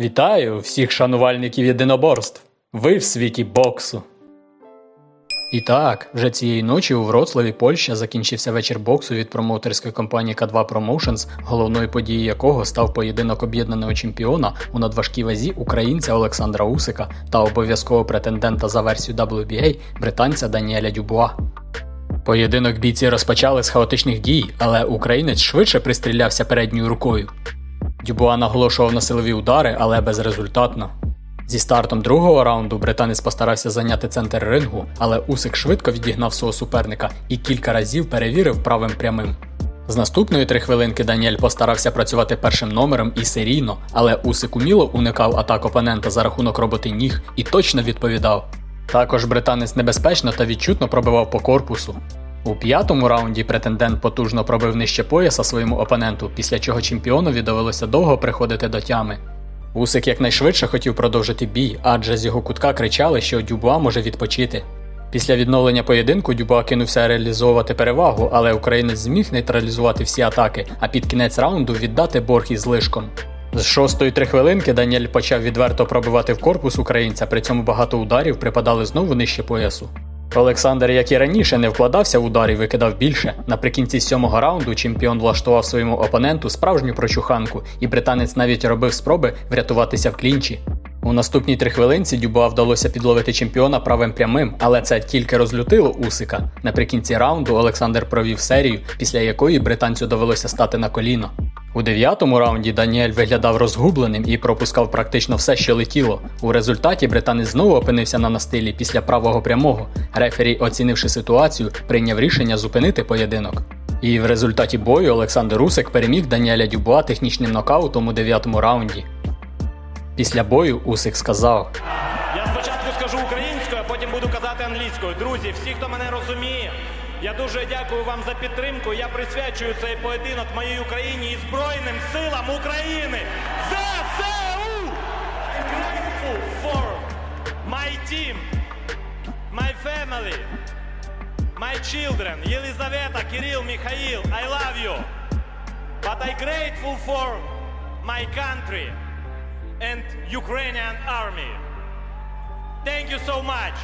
Вітаю всіх шанувальників єдиноборств. Ви в світі боксу. І так, вже цієї ночі у Вроцлаві, Польща, закінчився вечір боксу від промоутерської компанії К2 Promotions, головною подією якого став поєдинок об'єднаного чемпіона у надважкій вазі українця Олександра Усика та обов'язкового претендента за версію WBA британця Даніеля Дюбуа. Поєдинок бійці розпочали з хаотичних дій, але українець швидше пристрілявся передньою рукою. Дюбуа наголошував на силові удари, але безрезультатно. Зі стартом другого раунду британець постарався зайняти центр рингу, але Усик швидко відігнав свого суперника і кілька разів перевірив правим прямим. З наступної три хвилинки Даніель постарався працювати першим номером і серійно, але Усик уміло уникав атак опонента за рахунок роботи ніг і точно відповідав. Також британець небезпечно та відчутно пробивав по корпусу. У п'ятому раунді претендент потужно пробив нижче пояса своєму опоненту, після чого чемпіонові довелося довго приходити до тями. Усик якнайшвидше хотів продовжити бій, адже з його кутка кричали, що Дюбуа може відпочити. Після відновлення поєдинку Дюбуа кинувся реалізовувати перевагу, але українець зміг нейтралізувати всі атаки, а під кінець раунду віддати борг із лишком. З шостої три хвилинки Даніель почав відверто пробивати в корпус українця, при цьому багато ударів припадали знову нижче поясу. Олександр, як і раніше, не вкладався в удар і викидав більше. Наприкінці сьомого раунду чемпіон влаштував своєму опоненту справжню прочуханку, і британець навіть робив спроби врятуватися в клінчі. У наступній три хвилинці Дюбуа вдалося підловити чемпіона правим прямим, але це тільки розлютило Усика. Наприкінці раунду Олександр провів серію, після якої британцю довелося стати на коліно. У дев'ятому раунді Даніель виглядав розгубленим і пропускав практично все, що летіло. У результаті британець знову опинився на настилі після правого прямого. Рефері, оцінивши ситуацію, прийняв рішення зупинити поєдинок. І в результаті бою Олександр Усик переміг Даніеля Дюбуа технічним нокаутом у дев'ятому раунді. Після бою Усик сказав: Я спочатку скажу українською, а потім буду казати англійською. Друзі, всі, хто мене розуміє, я дуже дякую вам за підтримку. Я присвячую цей поєдинок моїй Україні і Збройним силам України. ЗСУ! I'm grateful for my team, my family, my children, Єлизавета, Кирил, Михаил, I love you. But I'm grateful for my country and Ukrainian army. Thank you so much.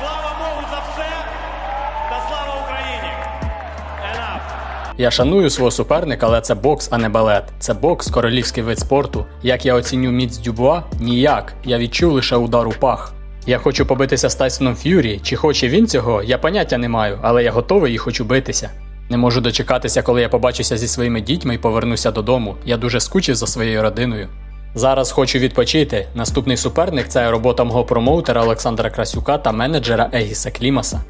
Слава Богу Я шаную свого суперника, але це бокс, а не балет. Це бокс, королівський вид спорту. Як я оціню міць Дюбуа? Ніяк. Я відчув лише удар у пах. Я хочу побитися з Тайсоном Ф'юрі. Чи хоче він цього? Я поняття не маю, але я готовий і хочу битися. Не можу дочекатися, коли я побачуся зі своїми дітьми і повернуся додому. Я дуже скучив за своєю родиною. Зараз хочу відпочити. Наступний суперник це робота мого промоутера Олександра Красюка та менеджера Егіса Клімаса.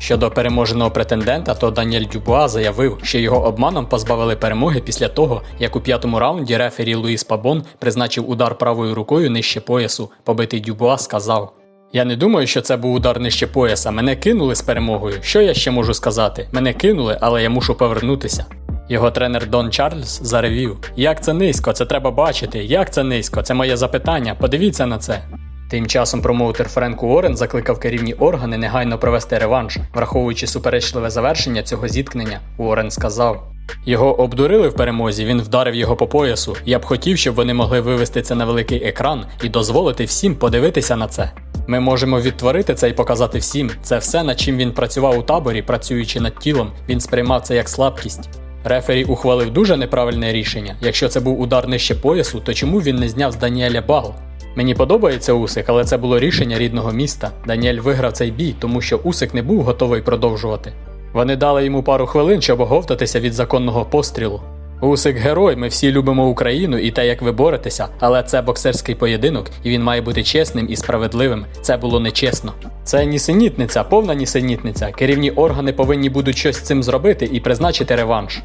Щодо переможеного претендента, то Даніель Дюбуа заявив, що його обманом позбавили перемоги після того, як у п'ятому раунді рефері Луїс Пабон призначив удар правою рукою нижче поясу. Побитий Дюбуа сказав: Я не думаю, що це був удар нижче пояса. Мене кинули з перемогою. Що я ще можу сказати? Мене кинули, але я мушу повернутися. Його тренер Дон Чарльз заревів: Як це низько, це треба бачити. Як це низько? Це моє запитання. Подивіться на це. Тим часом промоутер Френк Уоррен закликав керівні органи негайно провести реванш, враховуючи суперечливе завершення цього зіткнення. Уоррен сказав. Його обдурили в перемозі, він вдарив його по поясу. Я б хотів, щоб вони могли вивести це на великий екран і дозволити всім подивитися на це. Ми можемо відтворити це і показати всім. Це все, над чим він працював у таборі, працюючи над тілом, він сприймав це як слабкість. Рефері ухвалив дуже неправильне рішення. Якщо це був удар нижче поясу, то чому він не зняв з Даніеля бал? Мені подобається Усик, але це було рішення рідного міста. Даніель виграв цей бій, тому що Усик не був готовий продовжувати. Вони дали йому пару хвилин, щоб оговтатися від законного пострілу. Усик герой, ми всі любимо Україну і те, як ви боретеся, але це боксерський поєдинок, і він має бути чесним і справедливим. Це було нечесно. Це нісенітниця, повна нісенітниця. Керівні органи повинні будуть щось з цим зробити і призначити реванш.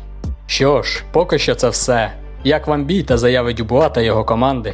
Що ж, поки що це все. Як вам бій та заяви Дюбуа та його команди?